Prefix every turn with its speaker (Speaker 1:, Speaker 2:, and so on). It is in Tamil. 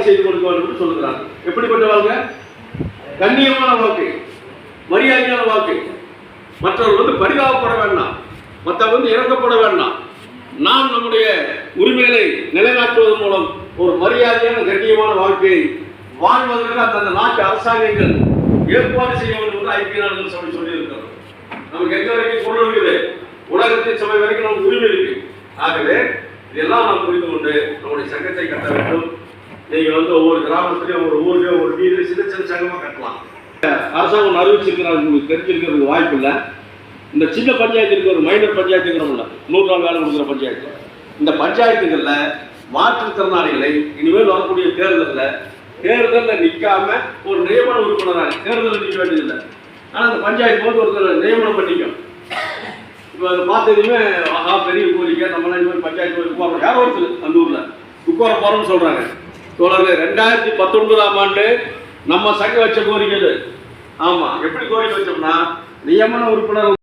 Speaker 1: வாழ்க்கை செய்து கொடுக்க வேண்டும் என்று சொல்லுகிறார். எப்படிப்பட்ட வாழ்க்கை கண்ணியமான வாழ்க்கை மரியாதையான வாழ்க்கை. மற்றவர்கள் வந்து பரிதாபப்பட வேண்டாம். மற்றவர் வந்து இறக்கப்பட வேண்டாம். நாம் நம்முடைய உரிமைகளை நிலைநாட்டுவதன் மூலம் ஒரு மரியாதையான கண்ணியமான வாழ்க்கையை வாழ்வதற்கு அந்த நாட்டு அரசாங்கங்கள் ஏற்பாடு செய்ய வேண்டும் என்று ஐக்கிய நாடுகள் சபை சொல்லியிருக்கிறது. நமக்கு எங்க வரைக்கும் கொண்டு இருக்குது? உலகத்தின் சபை வரைக்கும் நமக்கு உரிமை இருக்கு ஆகவே இதெல்லாம் நாம் புரிந்து கொண்டு நம்முடைய சங்கத்தை கட்ட வேண்டும். நீங்கள் வந்து ஒவ்வொரு கிராமத்துலேயும் ஒரு ஊர்லேயும் ஒரு வீடு சின்ன சின்ன சங்கமாக கட்டலாம். அரசாங்கம் ஒன்று அறிவிச்சிருக்கிறாங்க உங்களுக்கு தெரிஞ்சிருக்கிறதுக்கு வாய்ப்பு இல்லை. இந்த சின்ன பஞ்சாயத்துக்கு ஒரு மைனர் பஞ்சாயத்துங்கிறோம்ல நூறு நாள் வேலை கொடுக்குற பஞ்சாயத்து. இந்த பஞ்சாயத்துகளில் மாற்றுத்திறனாளிகளை இனிமேல் வரக்கூடிய தேர்தலில் தேர்தலில் நிற்காம ஒரு நியமன உறுப்பினராக தேர்தலில் நிற்க வேண்டியதில்லை. ஆனால் அந்த பஞ்சாயத்து போது ஒருத்தர் நியமனம் பண்ணிக்கும். இப்போ அதை பார்த்ததுமே ஆஹா பெரிய கோரிக்கை. நம்மளாம் இனிமேல் பஞ்சாயத்து போய் உட்காரோம் யாரோ ஒருத்தர் அந்த ஊரில் உட்கார போகிறோம்னு சொல்கிறாங்க தோழர்களே ரெண்டாயிரத்தி பத்தொன்பதாம் ஆண்டு நம்ம சங்க வச்ச கோரிக்கை ஆமாம் எப்படி கோரிக்கை வச்சோம்னா நியமன உறுப்பினர்